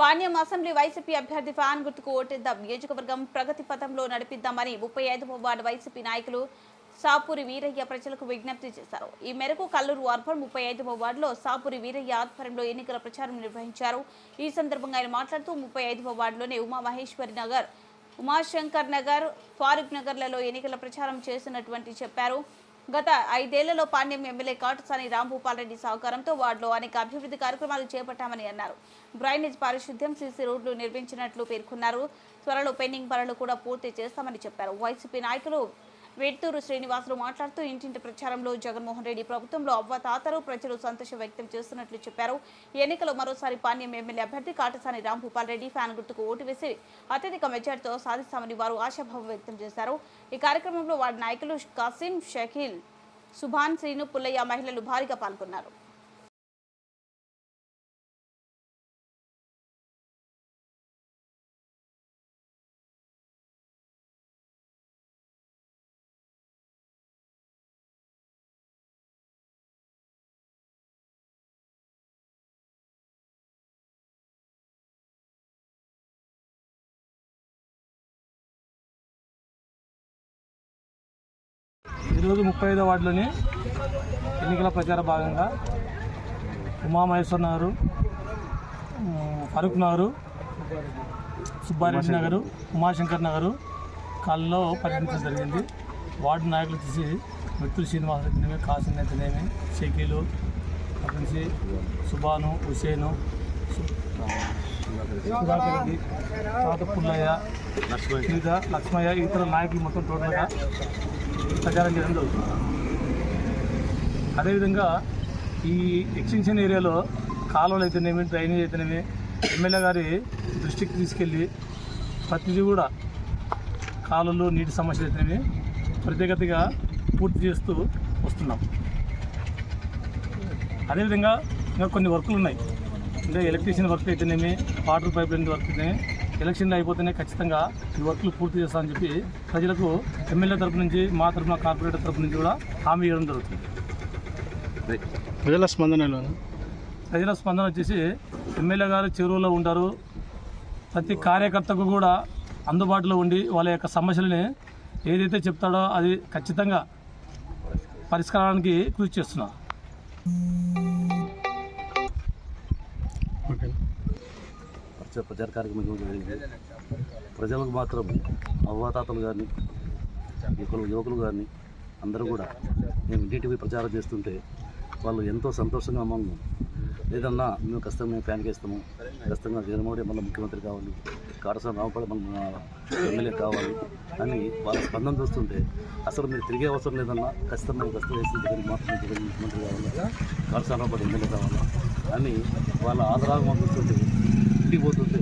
Panyam assembly YCP అభ్యర్థి fan గుర్తుకు ఓటేద్దాం. నియోజకవర్గం ప్రగతి పథంలో నడిపిద్దామని ముప్పై ఐదవ వార్డు వైసీపీ నాయకులు సాపూరి వీరయ్య ప్రజలకు విజ్ఞప్తి చేశారు. ఈ మేరకు కల్లూరు అర్బన్ ముప్పై ఐదవ వార్డులో సాపూరి వీరయ్య ఆధ్వర్యంలో ఎన్నికల ప్రచారం నిర్వహించారు. ఈ సందర్భంగా ఆయన మాట్లాడుతూ ముప్పై ఐదవ వార్డులోని ఉమా మహేశ్వరి నగర్ ఉమాశంకర్ నగర్ ఫారూక్ నగర్లలో ఎన్నికల ప్రచారం చేసినటువంటి చెప్పారు. గత ఐదేళ్ళలో పాండ్యం ఎమ్మెల్యే కాటసాని రాంభూపాల్ రెడ్డి సహకారంతో వార్డులో అనేక అభివృద్ధి కార్యక్రమాలు చేపట్టామని అన్నారు. డ్రైనేజ్ పారిశుద్ధ్యం సీసీ రోడ్లు నిర్మించినట్లు పేర్కొన్నారు. త్వరలో పెండింగ్ పనులు కూడా పూర్తి చేస్తామని చెప్పారు. వైసీపీ నాయకులు వెట్టూరు శ్రీనివాసులు మాట్లాడుతూ ఇంటింటి ప్రచారంలో జగన్మోహన్ రెడ్డి ప్రభుత్వంలో అవ్వతాతరు ప్రజలు సంతోషం వ్యక్తం చేస్తున్నట్లు చెప్పారు. ఈ ఎన్నికలో మరోసారి పాణ్యం ఎమ్మెల్యే అభ్యర్థి కాటసాని రాంభూపాల్ రెడ్డి ఫ్యాన్ గుర్తుకు ఓటు వేసి అత్యధిక మెజార్టీతో సాధిస్తామని వారు ఆశాభావం వ్యక్తం చేశారు. ఈ కార్యక్రమంలో వారి నాయకులు కాసిం షకీల్ సుభాన్ శ్రీను పుల్లయ్య మహిళలు భారీగా పాల్గొన్నారు. ఈరోజు ముప్పై ఐదో వార్డులోని ఎన్నికల ప్రచార భాగంగా ఉమామహేశ్వర్ నగరు ఫరూక్ నగరు సుబ్బారెడ్డి నగరు ఉమాశంకర్ నగరు కాలంలో పర్యటించడం జరిగింది. వార్డు నాయకులు తీసి మిత్రులు శ్రీనివాస అయితేనేమి కాసిం అయితేనేమి షకీలు అక్కడి నుంచి సుబాను హుసేను సుధాకర్ రెడ్డి పుల్లయ్య లక్ష్మయ్య ఇతర నాయకులు మొత్తం టోటల్గా ప్రచారం చేయడం జరుగుతుంది. అదేవిధంగా ఈ ఎక్స్టెన్షన్ ఏరియాలో కాలువలు అయితేనేమి డ్రైనేజ్ అయితేనేమి ఎమ్మెల్యే గారి దృష్టికి తీసుకెళ్ళి ప్రతిదీ కూడా కాలువలు నీటి సమస్యలు అయితేనేమి ప్రత్యేకతగా పూర్తి చేస్తూ వస్తున్నాం. అదేవిధంగా ఇంకా కొన్ని వర్కులు ఉన్నాయి. అంటే ఎలక్ట్రీషియన్ వర్క్ అయితేనేమి వాటర్ పైప్ లైన్ వర్క్ అయితేనే ఎలక్షన్లు అయిపోతేనే ఖచ్చితంగా ఈ వర్క్లు పూర్తి చేస్తామని చెప్పి ప్రజలకు ఎమ్మెల్యే తరపు నుంచి మా తరపున కార్పొరేటర్ తరపు నుంచి కూడా హామీ ఇవ్వడం జరుగుతుంది. ప్రజల స్పందనలో ప్రజల స్పందన వచ్చేసి ఎమ్మెల్యే గారు చెరువులో ఉంటారు. ప్రతి కార్యకర్తకు కూడా అందుబాటులో ఉండి వాళ్ళ యొక్క సమస్యలని ఏదైతే చెప్తాడో అది ఖచ్చితంగా పరిష్కారానికి కృషి చేస్తున్నారు. ప్రచార ప్రచార కార్యక్రమం జరిగింది. ప్రజలకు మాత్రం అవ్వాతాతలు కానీ యువకులు యువకులు కానీ అందరూ కూడా మేము ఇంటింటికి ప్రచారం చేస్తుంటే వాళ్ళు ఎంతో సంతోషంగా మమ్మల్ని లేదన్నా మేము ఖచ్చితంగా మేము ఫ్యాన్కి ఇస్తాము ఖచ్చితంగా జగన్మోహన్ మళ్ళీ ముఖ్యమంత్రి కావాలి. కాటసాని రావుపడి మన ఎమ్మెల్యే కావాలి అని వాళ్ళ స్పందన చూస్తుంటే అసలు మీరు తిరిగే అవసరం లేదన్నా ఖచ్చితంగా మేము కష్టం వేసి జగన్ మాత్రం జగన్ ముఖ్యమంత్రి కావాలా? కాటసాని రావుపడి ఎమ్మెల్యే కావాలా? అని వాళ్ళ ఆదరాగం చూస్తుంటే ఇంటికి పోతుంటే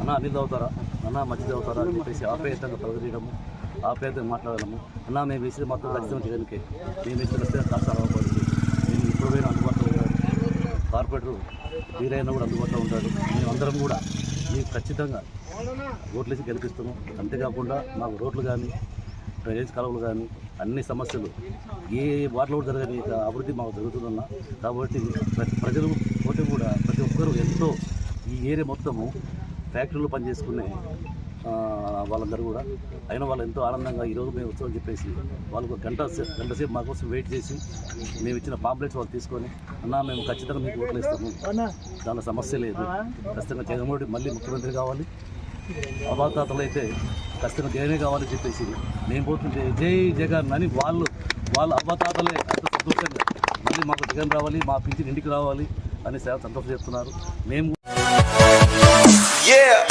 అన్న అన్ని చదువుతారా అన్న మంచిది చదువుతారా అని చెప్పేసి ఆప్యాయతంగా ప్రదర్శించడము ఆప్యాయతంగా మాట్లాడడము. అన్న మేము వేసేది మాత్రం ఖచ్చితంగా చేయడానికి మేము ఇచ్చిన వస్తే కాస్త మేము ఇప్పుడు పోయిన అందుబాటులో ఉంటాడు కార్పొరేటర్ వీరైనా కూడా అందుబాటులో ఉంటాడు మేమందరం కూడా మీకు ఖచ్చితంగా ఓట్లు వేసి గెలిపిస్తాము అంతేకాకుండా మాకు రోడ్లు కానీ డ్రైనేజ్ కాలువలు కానీ అన్ని సమస్యలు ఏ వాటిలో కూడా జరగని అభివృద్ధి మాకు జరుగుతుందన్న. కాబట్టి ప్రతి ప్రజలు కూడా ప్రతి ఒక్కరూ ఎంతో ఏరియా మొత్తము ఫ్యాక్టరీలో పనిచేసుకునే వాళ్ళందరూ కూడా. అయినా వాళ్ళు ఎంతో ఆనందంగా ఈరోజు మేము వచ్చామని చెప్పేసి వాళ్ళకు ఒక గంట సే- గంట సేపు మా కోసం వెయిట్ చేసి మేము ఇచ్చిన పాంప్లెట్స్ వాళ్ళు తీసుకొని అన్న మేము ఖచ్చితంగా మీకు ఓట్లు ఇస్తాము దానిలో సమస్య లేదు. ఖచ్చితంగా జగన్మోహన్ రెడ్డి మళ్ళీ ముఖ్యమంత్రి కావాలి. అవాతాతలు అయితే ఖచ్చితంగా జగనే కావాలని చెప్పేసి మేము పోతుంటే జై జగన్ అని వాళ్ళు వాళ్ళ అవ్వతాతలే అంత సంతోషంగా మళ్ళీ మాకు జగన్ రావాలి మా పింఛన్ ఇంటికి రావాలి అని చాలా సంతోషం చెప్తున్నారు. మేము Yeah.